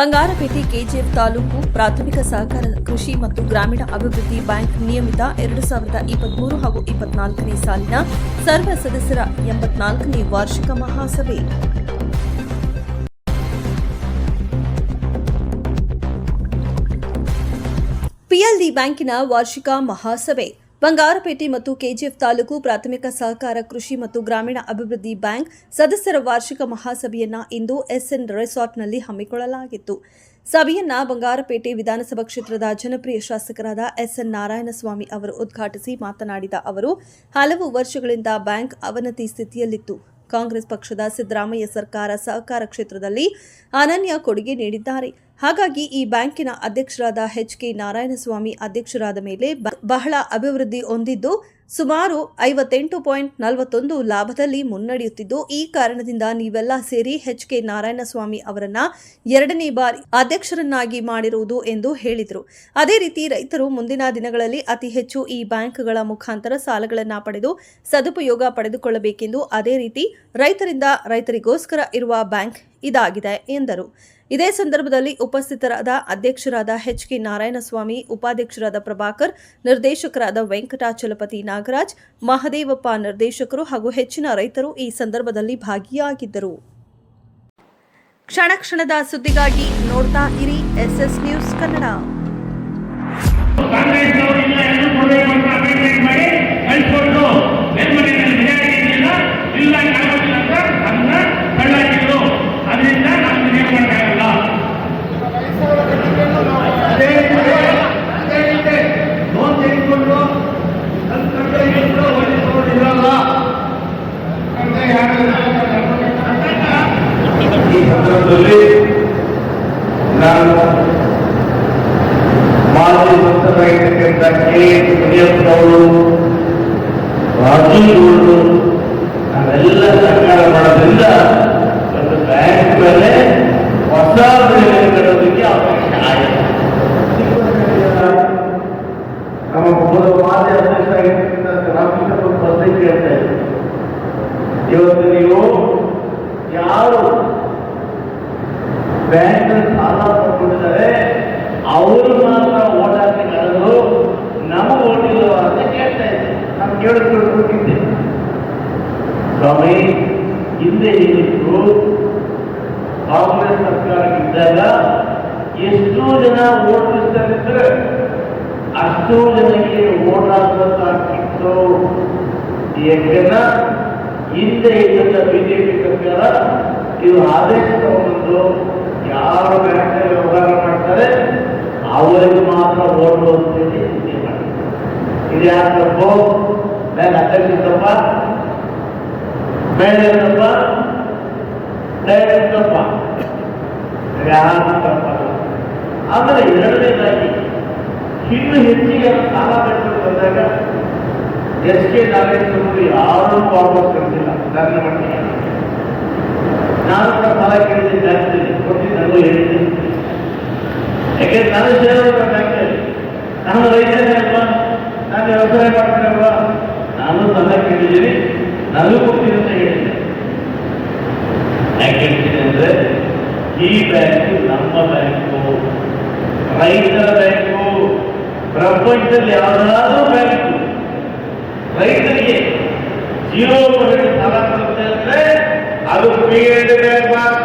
Bangarpet KGF taluk ಪ್ರಾಥಮಿಕ ಸಹಕಾರ ಕೃಷಿ ಮತ್ತು ಗ್ರಾಮೀಣ ಅಭಿವೃದ್ಧಿ ಬ್ಯಾಂಕ್ ನಿಯಮಿತ ಎರಡು ಸಾವಿರದ ಇಪ್ಪತ್ಮೂರು ಹಾಗೂ ಇಪ್ಪತ್ನಾಲ್ಕನೇ ಸಾಲಿನ ಸರ್ವ ಸದಸ್ಯರ ಎಂಬತ್ನಾಲ್ಕನೇ ವಾರ್ಷಿಕ ಮಹಾಸಭೆ. ಪಿಎಲ್ಡಿ ಬ್ಯಾಂಕಿನ ವಾರ್ಷಿಕ ಮಹಾಸಭೆ. ಬಂಗಾರಪೇಟೆ ಮತ್ತು ಕೆಜಿಎಫ್ ತಾಲೂಕು ಪ್ರಾಥಮಿಕ ಸಹಕಾರ ಕೃಷಿ ಮತ್ತು ಗ್ರಾಮೀಣ ಅಭಿವೃದ್ಧಿ ಬ್ಯಾಂಕ್ ಸದಸ್ಯರ ವಾರ್ಷಿಕ ಮಹಾಸಭೆಯನ್ನ ಇಂದು ಎಸ್ಎನ್ ರೆಸಾರ್ಟ್ನಲ್ಲಿ ಹಮ್ಮಿಕೊಳ್ಳಲಾಗಿತ್ತು. ಸಭೆಯನ್ನ ಬಂಗಾರಪೇಟೆ ವಿಧಾನಸಭಾ ಕ್ಷೇತ್ರದ ಜನಪ್ರಿಯ ಶಾಸಕರಾದ ಎಸ್ಎನ್ ನಾರಾಯಣಸ್ವಾಮಿ ಅವರು ಉದ್ಘಾಟಿಸಿ ಮಾತನಾಡಿದ ಅವರು, ಹಲವು ವರ್ಷಗಳಿಂದ ಬ್ಯಾಂಕ್ ಅವನತಿ ಸ್ಥಿತಿಯಲ್ಲಿತ್ತು. ಕಾಂಗ್ರೆಸ್ ಪಕ್ಷದ ಸಿದ್ದರಾಮಯ್ಯ ಸರ್ಕಾರ ಸಹಕಾರ ಕ್ಷೇತ್ರದಲ್ಲಿ ಅನನ್ಯ ಕೊಡುಗೆ ನೀಡಿದ್ದಾರೆ. ಹಾಗಾಗಿ ಈ ಬ್ಯಾಂಕಿನ ಅಧ್ಯಕ್ಷರಾದ ಎಚ್ ಕೆ ನಾರಾಯಣಸ್ವಾಮಿ ಅಧ್ಯಕ್ಷರಾದ ಮೇಲೆ ಬಹಳ ಅಭಿವೃದ್ಧಿ ಹೊಂದಿದ್ದು ಸುಮಾರು ಐವತ್ತೆಂಟು ಪಾಯಿಂಟ್ ನಲವತ್ತೊಂದು ಲಾಭದಲ್ಲಿ ಮುನ್ನಡೆಯುತ್ತಿದ್ದು, ಈ ಕಾರಣದಿಂದ ನೀವೆಲ್ಲ ಸೇರಿ ಎಚ್ ಕೆ ನಾರಾಯಣಸ್ವಾಮಿ ಅವರನ್ನ ಎರಡನೇ ಬಾರಿ ಅಧ್ಯಕ್ಷರನ್ನಾಗಿ ಮಾಡಿರುವುದು ಎಂದು ಹೇಳಿದರು. ಅದೇ ರೀತಿ ರೈತರು ಮುಂದಿನ ದಿನಗಳಲ್ಲಿ ಅತಿ ಹೆಚ್ಚು ಈ ಬ್ಯಾಂಕ್ಗಳ ಮುಖಾಂತರ ಸಾಲಗಳನ್ನು ಪಡೆದು ಸದುಪಯೋಗ ಪಡೆದುಕೊಳ್ಳಬೇಕೆಂದು ಅದೇ ರೀತಿ ರೈತರಿಂದ ರೈತರಿಗೋಸ್ಕರ ಇರುವ ಬ್ಯಾಂಕ್ ಇದಾಗಿದೆ ಎಂದರು. ಇದೇ ಸಂದರ್ಭದಲ್ಲಿ ಉಪಸ್ಥಿತರಾದ ಅಧ್ಯಕ್ಷರಾದ ಎಚ್ ಕೆ ನಾರಾಯಣಸ್ವಾಮಿ, ಉಪಾಧ್ಯಕ್ಷರಾದ ಪ್ರಭಾಕರ್, ನಿರ್ದೇಶಕರಾದ ವೆಂಕಟಾಚಲಪತಿ ನಾಗರಾಜ್, ಮಹದೇವಪ್ಪ ನಿರ್ದೇಶಕರು ಹಾಗೂ ಹೆಚ್ಚಿನ ರೈತರು ಈ ಸಂದರ್ಭದಲ್ಲಿ ಭಾಗಿಯಾಗಿದ್ದರು. ಕ್ಷಣ ಕ್ಷಣದ ಸುದ್ದಿಗಾಗಿ ನೋಡ್ತಾ ಇರಿ, ಎಸ್ಎಸ್ ನ್ಯೂಸ್ ಕನ್ನಡ ಕಾಂಗ್ರೆಸ್ನವರು ಇಲ್ಲ ಎಂದು ಕೊಡಬೇಕು ಅಂತ ಅಮೆಂಡ್ಮೆಂಟ್ ಮಾಡಿ ಕಳಿಸ್ಕೊಟ್ಟು ಮೇಲ್ಮನೆಯಲ್ಲಿ ಮೆಜಾರಿಟಿ ಇದೆಯಲ್ಲ ಇಲ್ಲ ಕಾಂಗ್ರೆಸ್ ಅಂತ ಅದನ್ನ ತಳ್ಳಾಕಿದ್ರು ಅದರಿಂದ ನಾವು ಏನು ಮಾಡೋಕ್ಕಾಗಲ್ಲ ಅದೇ ರೀತಿ ಅದೇ ರೀತಿ ಲೋನ್ ತೆಗೆದುಕೊಂಡು ನನ್ನ ಕಡೆ ಇಟ್ಟು ವಹಿಸ್ಕೊಂಡು ಇರಲ್ಲ ಅಂತ ಈ ಸಂದರ್ಭದಲ್ಲಿ ನಾನು ಮಾಜಿ ಸಂಸದರಾಗಿರ್ತಕ್ಕಂಥ ಕೆ ಮುನಿಯಪ್ಪನವರು ರಾಜೀವ್ಗೌಡರು ನಾವೆಲ್ಲ ಸರ್ಕಾರ ಮಾಡೋದ್ರಿಂದ ಒಂದು ಬ್ಯಾಂಕ್ ಮೇಲೆ ಹೊಸ ಬೆಲೆ ಕಟ್ಟೋದಕ್ಕೆ ಅವಕಾಶ ಆಗಿದೆ. ನಮ್ಮ ಮೊದಲ ಮಾಜಿ ಕೇಳ್ತಾ ಇದ್ದಾರೆ ಇವತ್ತು ನೀವು ಯಾರು ಬ್ಯಾಂಕ್ ಸಾಲ ತಗೊಂಡಿದ್ದಾರೆ ಅವರು ಮಾತ್ರ ಓಟ್ ಹಾಕಿ ನಡೆದ್ರು. ನಮಗೆ ಓಟಿಲ್ಲ ಅಂತ ಕೇಳ್ತಾ ಇದ್ದೆ ನಾನು ಕೇಳಿಸ್ಕೊಳ್ಬೇಕಿದ್ದೆ ಸ್ವಾಮಿ, ಹಿಂದೆ ಏನಿತ್ತು? ಕಾಂಗ್ರೆಸ್ ಸರ್ಕಾರ ಇದ್ದಾಗ ಎಷ್ಟೋ ಜನ ಓಟ್ ಇರ್ತಾರೆ ಅಷ್ಟೋ ಜನಕ್ಕೆ ಓಟ್ ಹಾಕಬೇಕಾಗಿತ್ತು ಯಾಕೆಂದ್ರೆ ಹಿಂದೆ ಇದ್ದಂತ ಬಿಜೆಪಿ ಸರ್ಕಾರ ಇದು ಆದೇಶ ಒಂದು ಯಾರು ಬ್ಯಾಂಕ್ನಲ್ಲಿ ವ್ಯವಹಾರ ಮಾಡ್ತಾರೆ, ಅವರಿಗೆ ಮಾತ್ರ ಓಟ್ ಮಾಡಿದ್ರು ಇದು ಯಾರು ತಪ್ಪು? ಮೇಲೆ ಅಧ್ಯಕ್ಷ ತಪ್ಪ ಡೈರೆಕ್ಟ್ ತಪ್ಪ ಯಾರು ತಪ್ಪಲ್ಲ ಆಮೇಲೆ ಎರಡನೇದಾಗಿ, ಇನ್ನು ಹೆಚ್ಚಿಗೆ ಸಾಲ ಕಟ್ಟಲು ಬಂದಾಗ, ಎಸ್ ಕೆ ನಾಗೇಶ್ವರರು ಯಾರೂ ವಾಪಸ್ ಕಟ್ಟಿಲ್ಲ ನನ್ನ ಮಟ್ಟಿಗೆ. ನಾನು ಕೂಡ ಸಾಲ ಕೇಳಿದ್ದೆ ಜಾಸ್ತಿ ಕೊಟ್ಟು ನನಗೂ ಹೇಳಿದ್ದೆ ಯಾಕೆಂದ್ರೆ ನಾನು ಸೇರೋದು ಬ್ಯಾಂಕಲ್ಲಿ ನಾನು ರೈತನೇ ಅಲ್ವಾ ನಾನು ವ್ಯವಸಾಯ ಮಾಡ್ತೀನಲ್ವಾ ನಾನು ಸಾಲ ಕೇಳಿದ್ದೀನಿ ನನಗೂ ಕೊಡ್ತೀನಿ ಅಂತ ಹೇಳಿದ್ದೆ ಯಾಕೆ ಹೇಳ್ತೀನಿ ಅಂದ್ರೆ ಈ ಬ್ಯಾಂಕು ನಮ್ಮ ಬ್ಯಾಂಕು ರೈತರ ಬ್ಯಾಂಕು ಪ್ರಪಂಚದಲ್ಲಿ ಯಾವುದಾದ್ರೂ ಬ್ಯಾಂಕು ರೈತರಿಗೆ ಜೀರೋ ಪರ್ಸೆಂಟ್ ಸಾಲ Aduh, pilih dengan man.